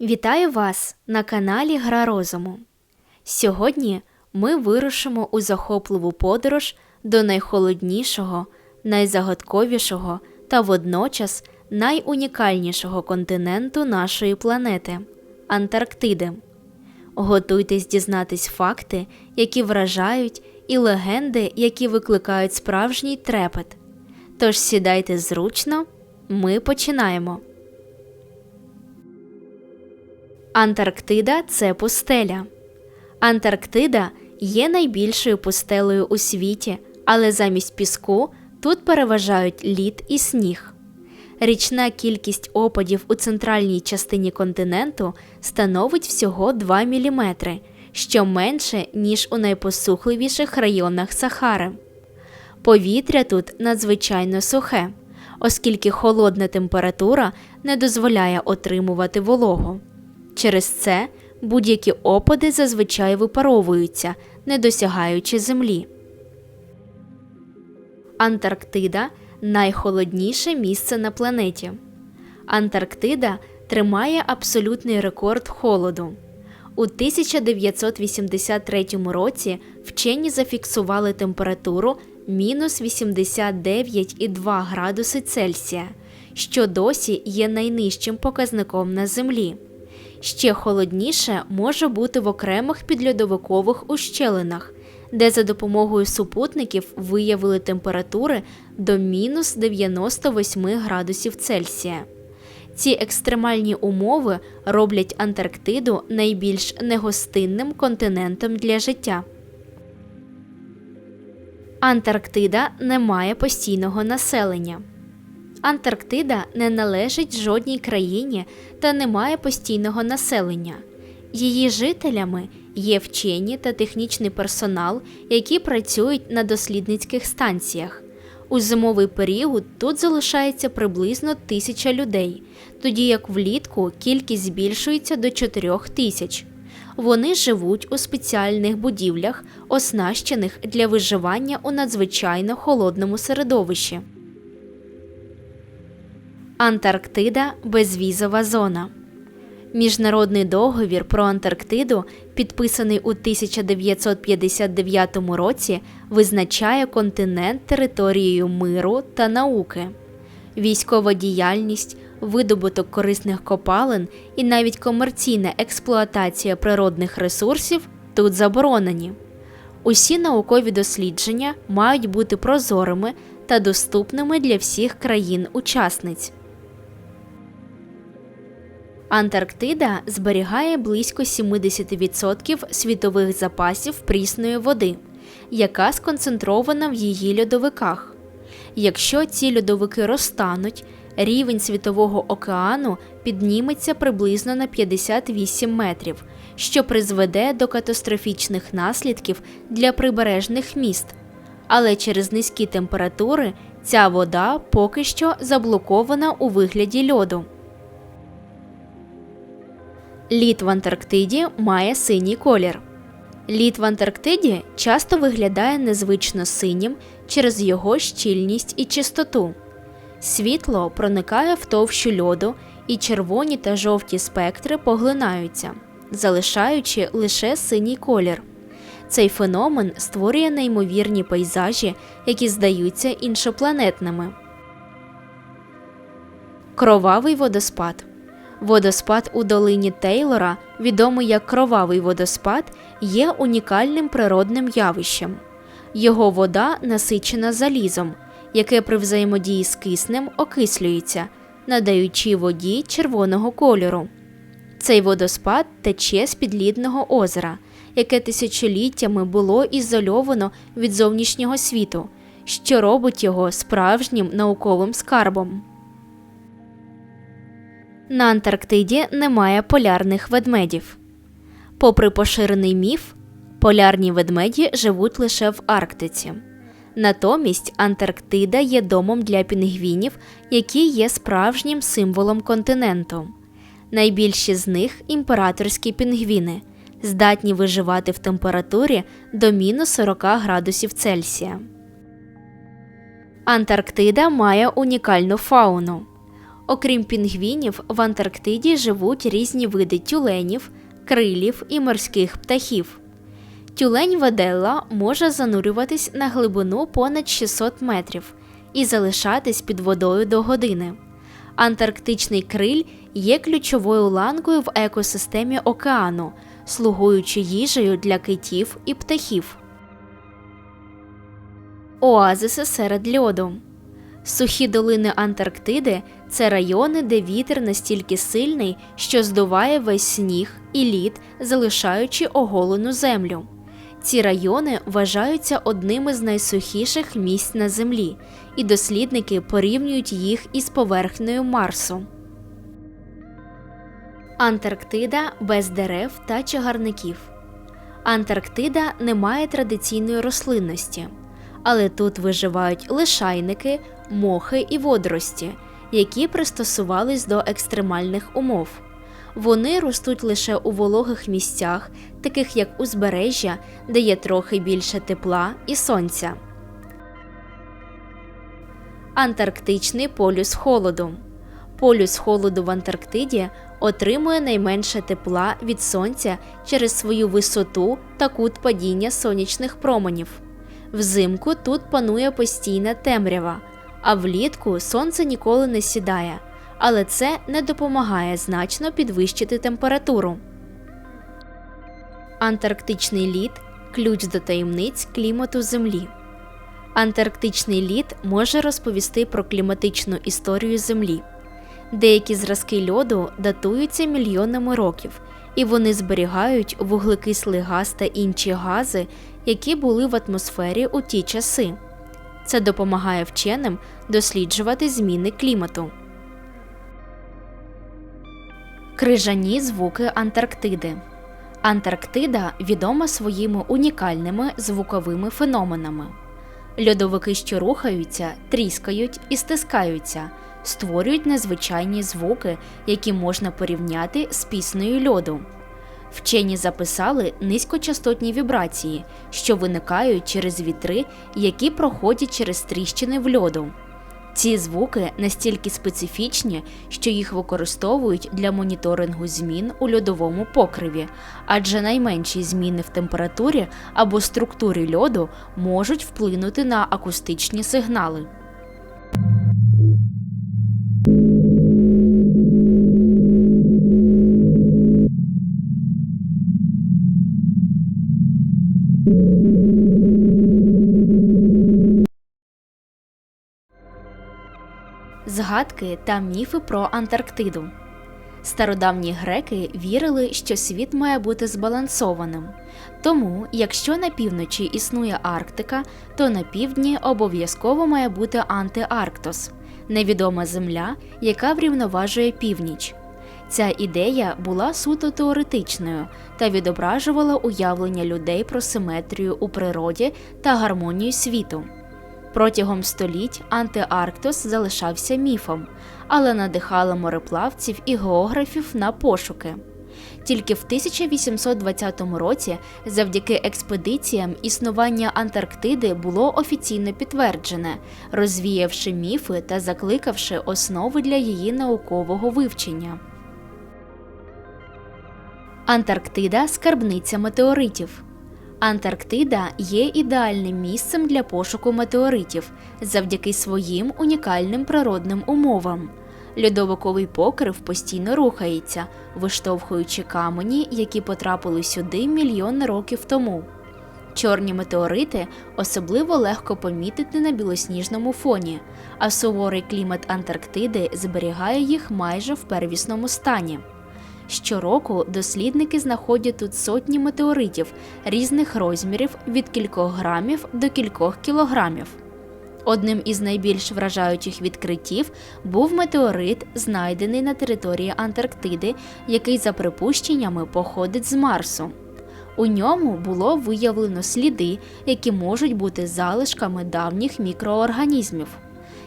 Вітаю вас на каналі Гра Розуму. Сьогодні ми вирушимо у захопливу подорож до найхолоднішого, найзагадковішого та водночас найунікальнішого континенту нашої планети Антарктиди. Готуйтесь дізнатись факти, які вражають, і легенди, які викликають справжній трепет. Тож сідайте зручно, ми починаємо. Антарктида це пустеля. Антарктида є найбільшою пустелею у світі, але замість піску тут переважають лід і сніг. Річна кількість опадів у центральній частині континенту становить всього 2 мм, що менше, ніж у найпосухливіших районах Сахари. Повітря тут надзвичайно сухе, оскільки холодна температура не дозволяє отримувати вологу. Через це будь-які опади зазвичай випаровуються, не досягаючи землі. Антарктида найхолодніше місце на планеті. Антарктида тримає абсолютний рекорд холоду. У 1983 році вчені зафіксували температуру мінус 89,2 градуси Цельсія, що досі є найнижчим показником на Землі. Ще холодніше може бути в окремих підльодовикових ущелинах, де за допомогою супутників виявили температури до мінус 98 градусів Цельсія. Ці екстремальні умови роблять Антарктиду найбільш негостинним континентом для життя. Антарктида не має постійного населення. Антарктида не належить жодній країні та не має постійного населення. Її жителями є вчені та технічний персонал, які працюють на дослідницьких станціях. У зимовий період тут залишається приблизно тисяча людей, тоді як влітку кількість збільшується до 4 тисяч. Вони живуть у спеціальних будівлях, оснащених для виживання у надзвичайно холодному середовищі. Антарктида безвізова зона. Міжнародний договір про Антарктиду, підписаний у 1959 році, визначає континент територією миру та науки. Військова діяльність, видобуток корисних копалин і навіть комерційна експлуатація природних ресурсів тут заборонені. Усі наукові дослідження мають бути прозорими та доступними для всіх країн-учасниць. Антарктида зберігає близько 70% світових запасів прісної води, яка сконцентрована в її льодовиках. Якщо ці льодовики розтануть, рівень світового океану підніметься приблизно на 58 метрів, що призведе до катастрофічних наслідків для прибережних міст. Але через низькі температури ця вода поки що заблокована у вигляді льоду. Лід в Антарктиді має синій колір. Лід в Антарктиді часто виглядає незвично синім через його щільність і чистоту. Світло проникає в товщу льоду, і червоні та жовті спектри поглинаються, залишаючи лише синій колір. Цей феномен створює неймовірні пейзажі, які здаються іншопланетними. Кровавий водоспад. Водоспад у долині Тейлора, відомий як кровавий водоспад, є унікальним природним явищем. Його вода насичена залізом, яке при взаємодії з киснем окислюється, надаючи воді червоного кольору. Цей водоспад тече з підлідного озера, яке тисячоліттями було ізольовано від зовнішнього світу, що робить його справжнім науковим скарбом. На Антарктиді немає полярних ведмедів. Попри поширений міф, полярні ведмеді живуть лише в Арктиці. Натомість Антарктида є домом для пінгвінів, які є справжнім символом континенту. Найбільші з них імператорські пінгвіни, здатні виживати в температурі до мінус 40 градусів Цельсія. Антарктида має унікальну фауну. Окрім пінгвінів, в Антарктиді живуть різні види тюленів, крилів і морських птахів. Тюлень Веделла може занурюватись на глибину понад 600 метрів і залишатись під водою до години. Антарктичний криль є ключовою ланкою в екосистемі океану, слугуючи їжею для китів і птахів. Оазиси серед льоду. Сухі долини Антарктиди це райони, де вітер настільки сильний, що здуває весь сніг і лід, залишаючи оголену землю. Ці райони вважаються одними з найсухіших місць на землі, і дослідники порівнюють їх із поверхнею Марсу. Антарктида без дерев та чагарників. Антарктида не має традиційної рослинності, але тут виживають лишайники, мохи і водорості, які пристосувались до екстремальних умов. Вони ростуть лише у вологих місцях, таких як узбережжя, де є трохи більше тепла і сонця. Антарктичний полюс холоду. Полюс холоду в Антарктиді отримує найменше тепла від сонця через свою висоту та кут падіння сонячних променів. Взимку тут панує постійна темрява, а влітку сонце ніколи не сідає, але це не допомагає значно підвищити температуру. Антарктичний лід ключ до таємниць клімату Землі. Антарктичний лід може розповісти про кліматичну історію Землі. Деякі зразки льоду датуються мільйонами років, і вони зберігають вуглекислий газ та інші гази, які були в атмосфері у ті часи. Це допомагає вченим досліджувати зміни клімату. Крижані звуки Антарктиди. Антарктида відома своїми унікальними звуковими феноменами. Льодовики, що рухаються, тріскають і стискаються, створюють незвичайні звуки, які можна порівняти з піснею льоду. Вчені записали низькочастотні вібрації, що виникають через вітри, які проходять через тріщини в льоду. Ці звуки настільки специфічні, що їх використовують для моніторингу змін у льодовому покриві, адже найменші зміни в температурі або структурі льоду можуть вплинути на акустичні сигнали. Згадки та міфи про Антарктиду. Стародавні греки вірили, що світ має бути збалансованим. Тому, якщо на півночі існує Арктика, то на півдні обов'язково має бути Антиарктос невідома земля, яка врівноважує північ. Ця ідея була суто теоретичною та відображувала уявлення людей про симетрію у природі та гармонію світу. Протягом століть Антиарктос залишався міфом, але надихала мореплавців і географів на пошуки. Тільки в 1820 році, завдяки експедиціям, існування Антарктиди було офіційно підтверджене, розвіявши міфи та закликавши основи для її наукового вивчення. Антарктида скарбниця метеоритів. Антарктида є ідеальним місцем для пошуку метеоритів завдяки своїм унікальним природним умовам. Льодовиковий покрив постійно рухається, виштовхуючи камені, які потрапили сюди мільйони років тому. Чорні метеорити особливо легко помітити на білосніжному фоні, а суворий клімат Антарктиди зберігає їх майже в первісному стані. Щороку дослідники знаходять тут сотні метеоритів різних розмірів від кількох грамів до кількох кілограмів. Одним із найбільш вражаючих відкриттів був метеорит, знайдений на території Антарктиди, який, за припущеннями, походить з Марсу. У ньому було виявлено сліди, які можуть бути залишками давніх мікроорганізмів.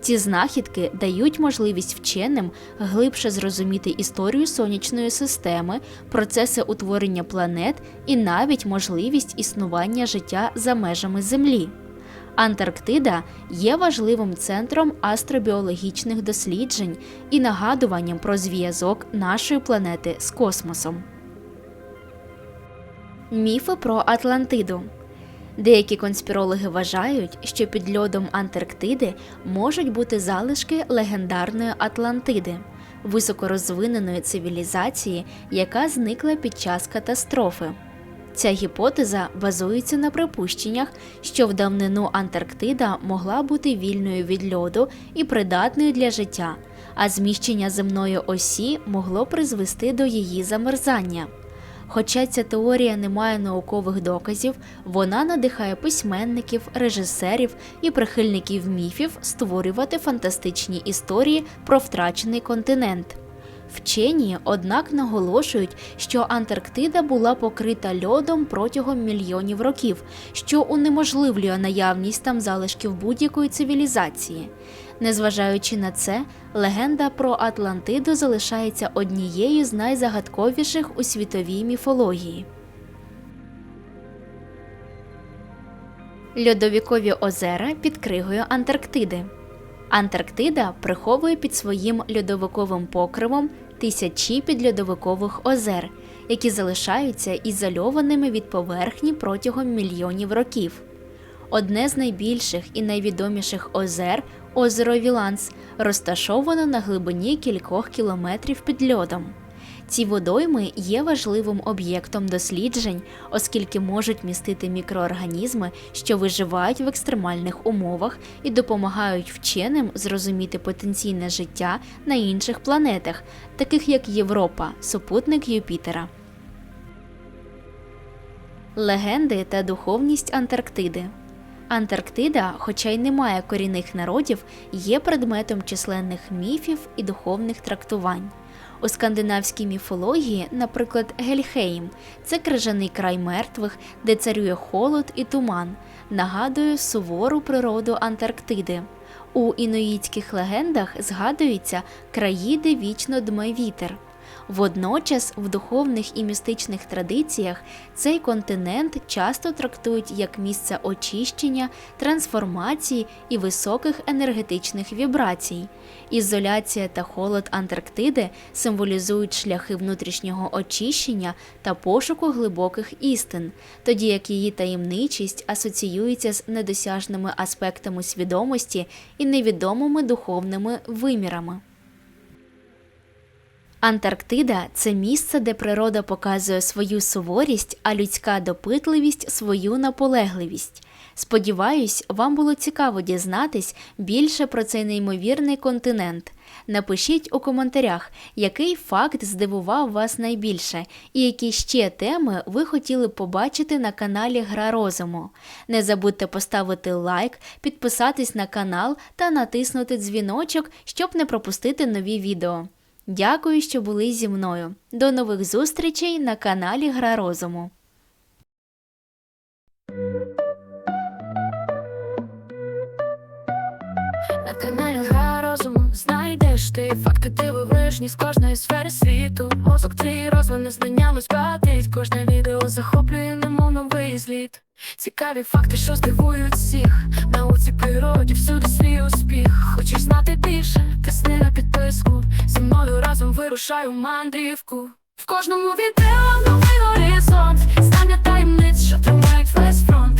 Ці знахідки дають можливість вченим глибше зрозуміти історію сонячної системи, процеси утворення планет і навіть можливість існування життя за межами Землі. Антарктида є важливим центром астробіологічних досліджень і нагадуванням про зв'язок нашої планети з космосом. Міфи про Атлантиду. Деякі конспірологи вважають, що під льодом Антарктиди можуть бути залишки легендарної Атлантиди, високорозвиненої цивілізації, яка зникла під час катастрофи. Ця гіпотеза базується на припущеннях, що в давнину Антарктида могла бути вільною від льоду і придатною для життя, а зміщення земної осі могло призвести до її замерзання. Хоча ця теорія не має наукових доказів, вона надихає письменників, режисерів і прихильників міфів створювати фантастичні історії про втрачений континент. Вчені, однак, наголошують, що Антарктида була покрита льодом протягом мільйонів років, що унеможливлює наявність там залишків будь-якої цивілізації. Незважаючи на це, легенда про Атлантиду залишається однією з найзагадковіших у світовій міфології. Льодовікові озера під кригою Антарктиди. Антарктида приховує під своїм льодовиковим покривом тисячі підльодовикових озер, які залишаються ізольованими від поверхні протягом мільйонів років. Одне з найбільших і найвідоміших озер озеро Віланс розташовано на глибині кількох кілометрів під льодом. Ці водойми є важливим об'єктом досліджень, оскільки можуть містити мікроорганізми, що виживають в екстремальних умовах і допомагають вченим зрозуміти потенційне життя на інших планетах, таких як Європа, супутник Юпітера. Легенди та духовність Антарктиди. Антарктида, хоча й не має корінних народів, є предметом численних міфів і духовних трактувань. У скандинавській міфології, наприклад, Гельхейм це крижаний край мертвих, де царює холод і туман, нагадує сувору природу Антарктиди. У інуїтських легендах згадуються краї, де вічно дме вітер. Водночас, в духовних і містичних традиціях цей континент часто трактують як місце очищення, трансформації і високих енергетичних вібрацій. Ізоляція та холод Антарктиди символізують шляхи внутрішнього очищення та пошуку глибоких істин, тоді як її таємничість асоціюється з недосяжними аспектами свідомості і невідомими духовними вимірами. Антарктида це місце, де природа показує свою суворість, а людська допитливість свою наполегливість. Сподіваюсь, вам було цікаво дізнатись більше про цей неймовірний континент. Напишіть у коментарях, який факт здивував вас найбільше, і які ще теми ви хотіли побачити на каналі Гра Розуму. Не забудьте поставити лайк, підписатись на канал та натиснути дзвіночок, щоб не пропустити нові відео. Дякую, що були зі мною. До нових зустрічей на каналі Гра Розуму. На каналі Гра розуму знайдеш ти факти дивовижні з кожної сфери світу. Мозок твій розвине знання розбатить. Кожне відео захоплює немов новий зліт. Цікаві факти, що здивують всіх. Науці природі всюди свій успіх. Хочеш знати більше? Тисни на підписку. Зі мною разом вирушаю мандрівку. В кожному відео новий горизонт. Знання таємниць, що тримають весь фронт.